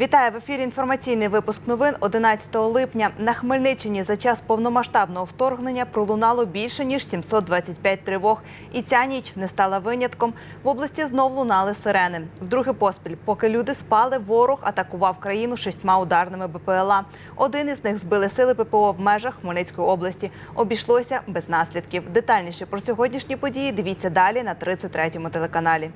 Вітаю в ефірі. Інформаційний випуск новин 11 липня. На Хмельниччині за час повномасштабного вторгнення пролунало більше ніж 725 тривог. І ця ніч не стала винятком. В області знов лунали сирени. Вдруге поспіль, поки люди спали, ворог атакував країну шістьма ударними БПЛА. Один із них збили сили ППО в межах Хмельницької області. Обійшлося без наслідків. Детальніше про сьогоднішні події дивіться далі на 33-му телеканалі.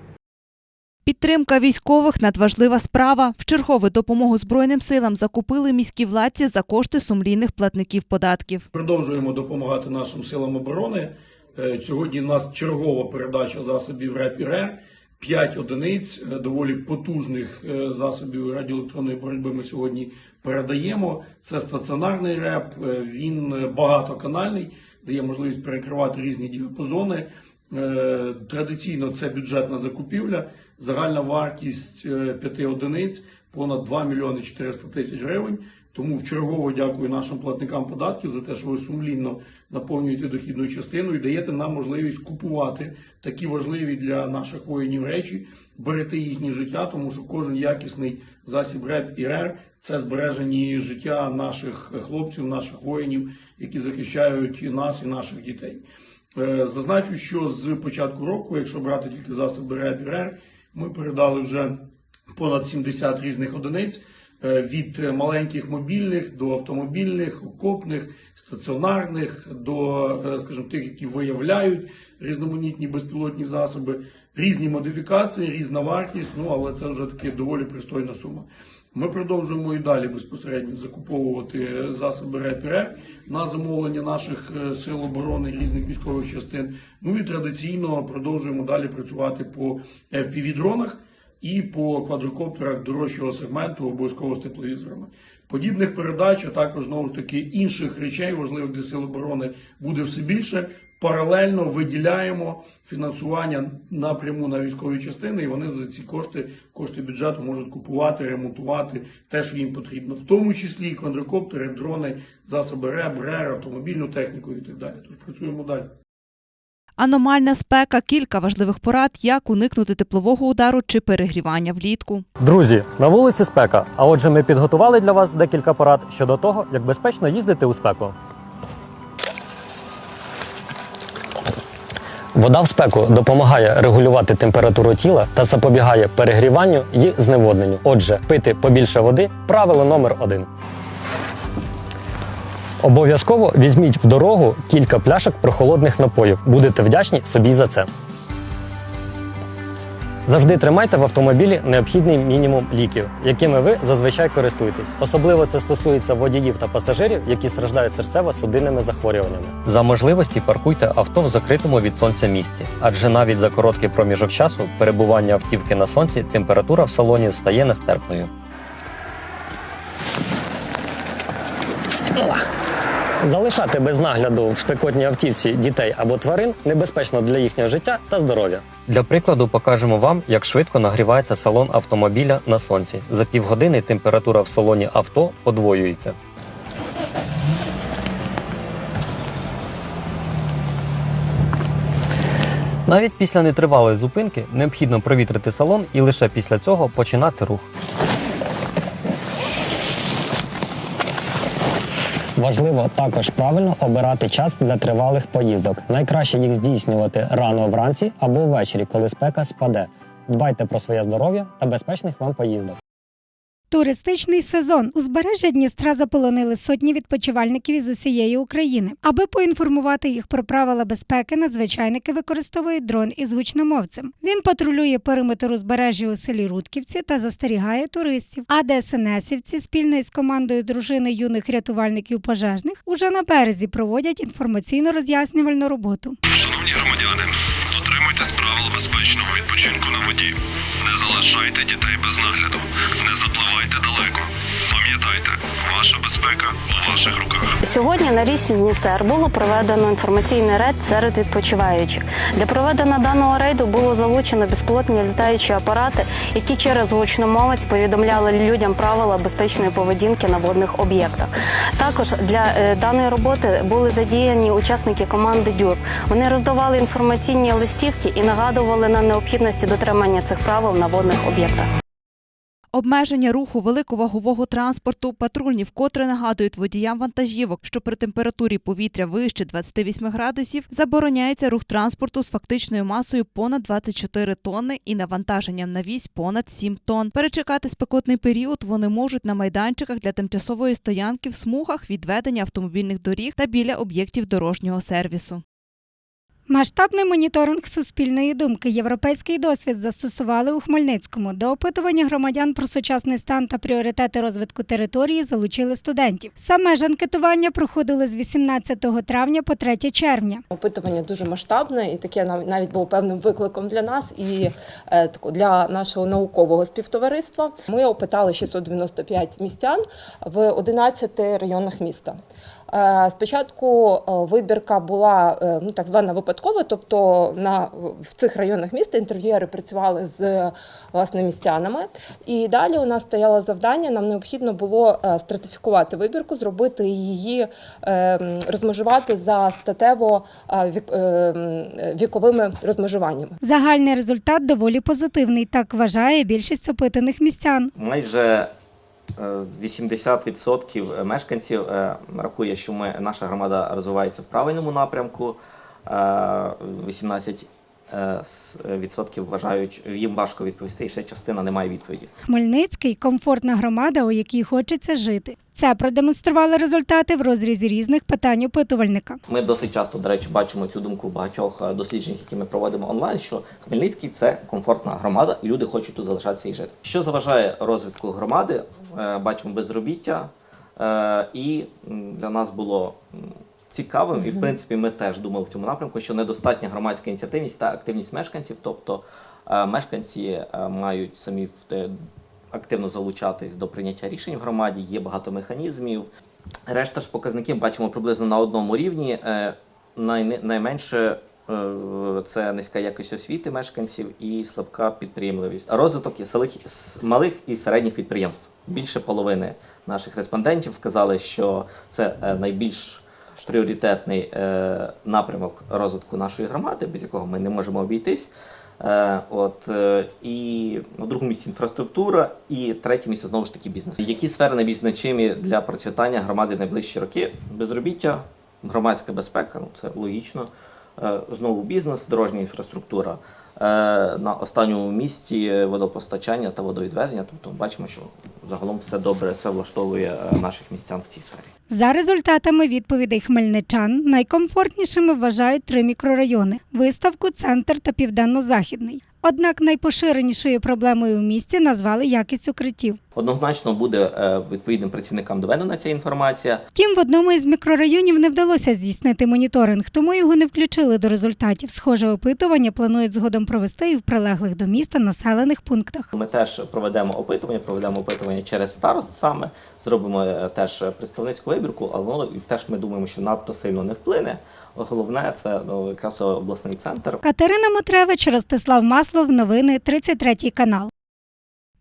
Підтримка військових надважлива справа. В чергову допомогу Збройним силам закупили міські владці за кошти сумлінних платників податків. Продовжуємо допомагати нашим силам оборони. Е, Сьогодні у нас чергова передача засобів РЕП і РЕР. 5 одиниць е, доволі потужних е, засобів радіоелектронної боротьби ми сьогодні передаємо. Це стаціонарний РЕП, він багатоканальний, дає можливість перекривати різні діапазони. Е, Традиційно це бюджетна закупівля. Загальна вартість 5 одиниць понад 2 мільйони 400 тисяч гривень. Тому вчергово дякую нашим платникам податків за те, що ви сумлінно наповнюєте дохідну частину і даєте нам можливість купувати такі важливі для наших воїнів речі, берегти їхнє життя, тому що кожен якісний засіб РЕП і РЕР це збережені життя наших хлопців, наших воїнів, які захищають нас і наших дітей. Е, Зазначу, що з початку року, якщо брати тільки засоби РЕП і РЕР, ми передали вже понад 70 різних одиниць е, від маленьких мобільних до автомобільних, окопних, стаціонарних, до, е, скажімо, тих, які виявляють різноманітні безпілотні засоби, різні модифікації, різна вартість, ну але це вже таки доволі пристойна сума. Ми продовжуємо і далі безпосередньо закуповувати засоби РЕПР на замовлення наших е, сил оборони різних військових частин. Ну і традиційно продовжуємо далі працювати по FPV-дронах і по квадрокоптерах дорожчого сегменту, обов'язково з тепловізорами. Подібних передач, а також знову ж таки інших речей, важливих для сил оборони, буде все більше. Паралельно виділяємо фінансування напряму на військові частини, і вони за ці кошти, кошти бюджету можуть купувати, ремонтувати те, що їм потрібно, в тому числі і квадрокоптери, дрони, засоби РЕБ, РЕР, автомобільну техніку і так далі. Тож працюємо далі. Аномальна спека, кілька важливих порад, як уникнути теплового удару чи перегрівання влітку. Друзі, на вулиці спека. А отже, ми підготували для вас декілька порад щодо того, як безпечно їздити у спеку. Вода в спеку допомагає регулювати температуру тіла та запобігає перегріванню і зневодненню. Отже, пити побільше води правило номер один. Обов'язково візьміть в дорогу кілька пляшок прохолодних напоїв. Будете вдячні собі за це. Завжди тримайте в автомобілі необхідний мінімум ліків, якими ви зазвичай користуєтесь. Особливо це стосується водіїв та пасажирів, які страждають серцево-судинними захворюваннями. За можливості паркуйте авто в закритому від сонця місці, адже навіть за короткий проміжок часу перебування автівки на сонці температура в салоні стає нестерпною. Залишати без нагляду в спекотній автівці дітей або тварин небезпечно для їхнього життя та здоров'я. Для прикладу покажемо вам, як швидко нагрівається салон автомобіля на сонці. За півгодини температура в салоні авто подвоюється. Навіть після нетривалої зупинки необхідно провітрити салон і лише після цього починати рух. Важливо також правильно обирати час для тривалих поїздок. Найкраще їх здійснювати рано вранці або ввечері, коли спека спаде. Дбайте про своє здоров'я та безпечних вам поїздок. Туристичний сезон узбережжя Дністра заполонили сотні відпочивальників із усієї України. Аби поінформувати їх про правила безпеки, надзвичайники використовують дрон із гучномовцем. Він патрулює периметр узбережжя у селі Рудківці та застерігає туристів. А ДСНСівці спільно із командою дружини юних рятувальників пожежних уже на березі проводять інформаційно-роз'яснювальну роботу. Шановні громадяни, дотримуйтесь правил безпечного відпочинку на воді. Не залишайте дітей без нагляду. Не запливайте далеко. Пам'ятайте, ваша безпека у ваших руках. Сьогодні на річці Дністер було проведено інформаційний рейд серед відпочиваючих. Для проведення даного рейду було залучено безпілотні літаючі апарати, які через гучномовець повідомляли людям правила безпечної поведінки на водних об'єктах. Також для е, даної роботи були задіяні учасники команди ДЮР. Вони роздавали інформаційні листівки і нагадували на необхідності дотримання цих правил на водних об'єктах. Обмеження руху великовагового транспорту патрульні вкотре нагадують водіям вантажівок, що при температурі повітря вище 28 градусів забороняється рух транспорту з фактичною масою понад 24 тонни і навантаженням на вісь понад 7 тонн. Перечекати спекотний період вони можуть на майданчиках для тимчасової стоянки в смугах відведення автомобільних доріг та біля об'єктів дорожнього сервісу. Масштабний моніторинг суспільної думки, європейський досвід застосували у Хмельницькому. До опитування громадян про сучасний стан та пріоритети розвитку території залучили студентів. Саме ж анкетування проходило з 18 травня по 3 червня. Опитування дуже масштабне, і таке нав- навіть було певним викликом для нас і е, для нашого наукового співтовариства. Ми опитали 695 містян в 11 районах міста. Е, Спочатку е, вибірка була ну, так звана випадкова, тобто на, в цих районах міста інтерв'юери працювали з власне містянами. І далі у нас стояло завдання, нам необхідно було е, стратифікувати вибірку, зробити її, е, розмежувати за статево е, вік, е, м, віковими розмежуваннями. Загальний результат доволі позитивний, так вважає більшість опитаних містян. Майже е, 80% мешканців е, рахує, що ми, наша громада розвивається в правильному напрямку. Е, 18% е, відсотків вважають, їм важко відповісти, і ще частина не має відповіді. Хмельницький комфортна громада, у якій хочеться жити. Це продемонстрували результати в розрізі різних питань опитувальника. Ми досить часто, до речі, бачимо цю думку в багатьох е, дослідженнях, які ми проводимо онлайн, що Хмельницький це комфортна громада, і люди хочуть тут залишатися і жити. Що заважає розвитку громади? Е, Бачимо безробіття, е, і для нас було цікавим, і в принципі ми теж думали в цьому напрямку, що недостатня громадська ініціативність та активність мешканців, тобто е, мешканці е, мають самі активно залучатись до прийняття рішень в громаді, є багато механізмів. Решта ж показників бачимо приблизно на одному рівні. Е, най- найменше це низька якість освіти мешканців і слабка підприємливість. Розвиток селих, малих і середніх підприємств. Більше половини наших респондентів вказали, що це найбільш пріоритетний е, напрямок розвитку нашої громади, без якого ми не можемо обійтись. Е, От е, і на другому місці інфраструктура, і третє місце знову ж таки бізнес. Які сфери найбільш значимі для процвітання громади найближчі роки? Безробіття, громадська безпека, ну це логічно. Знову бізнес, дорожня інфраструктура. На останньому місці водопостачання та водовідведення. Тобто бачимо, що загалом все добре, все влаштовує наших містян в цій сфері. За результатами відповідей хмельничан найкомфортнішими вважають три мікрорайони: виставку, центр та південно-західний. Однак найпоширенішою проблемою в місті назвали якість укриттів. Однозначно буде е, відповідним працівникам доведена ця інформація. Втім, в одному із мікрорайонів не вдалося здійснити моніторинг, тому його не включили до результатів. Схоже опитування планують згодом провести і в прилеглих до міста населених пунктах. Ми теж проведемо опитування, проведемо опитування через старост саме, зробимо е, теж представницьку вибірку, але воно теж ми думаємо, що надто сильно не вплине. Головне це ну, якраз обласний центр. Катерина Мотревич, Ростислав Маслов, новини 33 канал.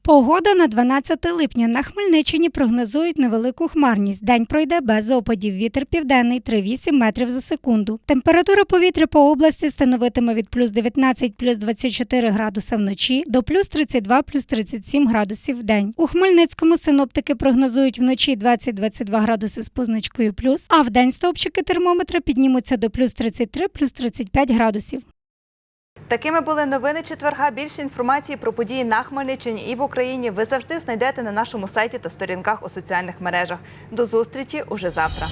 Погода на 12 липня на Хмельниччині прогнозують невелику хмарність. День пройде без опадів. Вітер південний 3,8 метрів за секунду. Температура повітря по області становитиме від плюс 19 плюс 24 градуса вночі до плюс 32 плюс 37 градусів в день. У Хмельницькому синоптики прогнозують вночі 20-22 градуси з позначкою плюс, а в день стовпчики термометра піднімуться до плюс 33 плюс 35 градусів. Такими були новини четверга. Більше інформації про події на Хмельниччині і в Україні ви завжди знайдете на нашому сайті та сторінках у соціальних мережах. До зустрічі уже завтра.